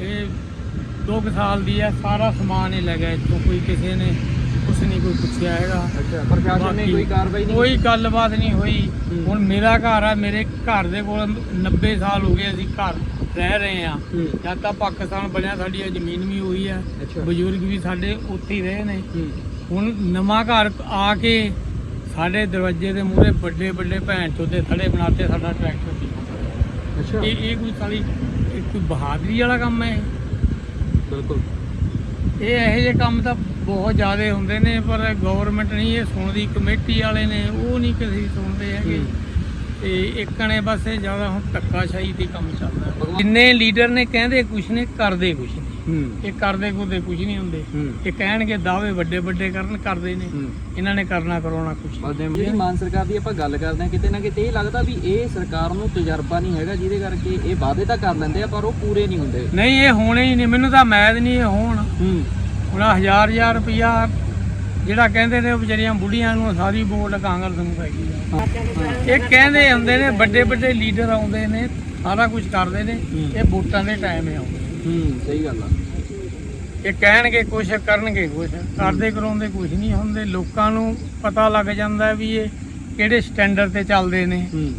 ਇਹ ਦੋ ਕੁ ਸਾਲ ਦੀ ਹੈ ਸਾਰਾ ਸਮਾਨ ਹੀ ਲੈ ਗਿਆ ਇੱਥੋਂ ਕੋਈ ਕਿਸੇ ਨੇ ਕੁਛ ਨਹੀਂ ਕੋਈ ਪੁੱਛਿਆ ਹੈਗਾ। ਅੱਛਾ ਪ੍ਰਸ਼ਾਸਨ ਨੇ ਕੋਈ ਕਾਰਵਾਈ ਨਹੀਂ ਕੋਈ ਗੱਲਬਾਤ ਨਹੀਂ ਹੋਈ। ਹੂੰ। ਹੁਣ ਮੇਰਾ ਘਰ ਆ ਮੇਰੇ ਘਰ ਦੇ ਕੋਲ 90 ਸਾਲ ਹੋ ਗਏ ਅਸੀਂ ਘਰ ਰਹਿ ਰਹੇ ਆ। ਹੂੰ। ਜਦ ਤੱਕ ਪਾਕਿਸਤਾਨ ਬਣਿਆ ਸਾਡੀ ਇਹ ਜ਼ਮੀਨ ਵੀ ਹੋਈ ਆ। ਅੱਛਾ। ਬਜ਼ੁਰਗ ਵੀ ਸਾਡੇ ਉੱਥੇ ਹੀ ਰਹੇ ਨੇ। ਹੂੰ। ਹੁਣ ਨਵਾਂ ਘਰ ਆ ਕੇ ਸਾਡੇ ਦਰਵਾਜ਼ੇ ਦੇ ਮੂਹਰੇ ਵੱਡੇ ਵੱਡੇ ਭੈਣ ਚੋਦੇ ਥੜੇ ਬਣਾਤੇ ਸਾਡਾ ਟਰੈਕਟਰ ਸੀ। ਅੱਛਾ। ਇਹ ਇਹ ਕੋਈ ਸਾਲੀ ਕੋਈ ਬਹਾਦਰੀ ਵਾਲਾ ਕੰਮ ਹੈ? ਬਿਲਕੁਲ। ਇਹ ਇਹੋ ਜਿਹੇ ਕੰਮ ਤਾਂ ਬਹੁਤ ਜ਼ਿਆਦਾ ਹੁੰਦੇ ਨੇ ਪਰ ਗਵਰਨਮੈਂਟ ਨਹੀਂ ਇਹ ਸੁਣਦੀ ਕਮੇਟੀ ਵਾਲੇ ਨੇ ਉਹ ਨਹੀਂ ਕਿਸੇ ਸੁਣਦੇ ਹੈਗੇ। ਤੇ ਇੱਕ ਨੇ ਬਸ ਇਹ ਜ਼ਿਆਦਾ ਹੁਣ ਧੱਕਾਸ਼ਾਹੀ ਤੇ ਕੰਮ ਚੱਲਦਾ। ਜਿੰਨੇ ਲੀਡਰ ਨੇ ਕਹਿੰਦੇ ਕੁਛ ਨੇ ਕਰਦੇ ਕੁਛ ਨਹੀਂ ਹੂੰ। ਇਹ ਕਰਦੇ ਕੁਦੇ ਕੁਛ ਨਹੀਂ ਹੁੰਦੇ। ਇਹ ਕਹਿਣਗੇ ਦਾਅਵੇ ਵੱਡੇ ਵੱਡੇ ਕਰਨ ਕਰਦੇ ਨੇ। ਇਹਨਾਂ ਨੇ ਕਰਨਾ ਕਰਾਉਣਾ ਕੁਛ ਨਹੀਂ। ਜਿਹੜੀ ਮਾਨ ਸਰਕਾਰ ਦੀ ਆਪਾਂ ਗੱਲ ਕਰਦੇ ਹਾਂ ਕਿਤੇ ਨਾ ਕਿਤੇ ਇਹ ਲੱਗਦਾ ਵੀ ਇਹ ਸਰਕਾਰ ਨੂੰ ਤਜਰਬਾ ਨਹੀਂ ਹੈਗਾ ਜਿਹਦੇ ਕਰਕੇ ਇਹ ਵਾਅਦੇ ਤਾਂ ਕਰ ਲੈਂਦੇ ਆ ਪਰ ਉਹ ਪੂਰੇ ਨਹੀਂ ਹੁੰਦੇ। ਨਹੀਂ ਇਹ ਹੋਣੇ ਹੀ ਨਹੀਂ। ਮੈਨੂੰ ਤਾਂ ਮੈਦ ਨਹੀਂ ਇਹ ਹੋਣ। ਹੁਣ ਆਹ ਹਜ਼ਾਰ ਹਜ਼ਾਰ ਰੁਪਇਆ ਜਿਹੜਾ ਕਹਿੰਦੇ ਨੇ ਉਹ ਵਿਚਾਰੀਆਂ ਬੁੜੀਆਂ ਨੂੰ ਸਾਰੀ ਵੋਟ ਕਾਂਗਰਸ ਨੂੰ ਪੈਗੀ ਆ। ਇਹ ਕਹਿੰਦੇ ਹੁੰਦੇ ਨੇ ਵੱਡੇ ਵੱਡੇ ਲੀਡਰ ਆਉਂਦੇ ਨੇ ਸਾਰਾ ਕੁਝ ਕਰਦੇ ਨੇ। ਇਹ ਵੋਟਾਂ ਦੇ ਟਾਈਮ ਆਉਂਦੇ ਹੂੰ ਸਹੀ ਗੱਲ ਆ। ਇਹ ਕਹਿਣਗੇ ਕੁਛ ਕਰਨਗੇ ਕੁਛ ਕਰਦੇ ਕਰਾਉਂਦੇ ਕੁਛ ਨਹੀਂ ਹੁੰਦੇ। ਲੋਕਾਂ ਨੂੰ ਪਤਾ ਲੱਗ ਜਾਂਦਾ ਵੀ ਇਹ ਕਿਹੜੇ ਸਟੈਂਡਰਡ ਤੇ ਚੱਲਦੇ ਨੇ।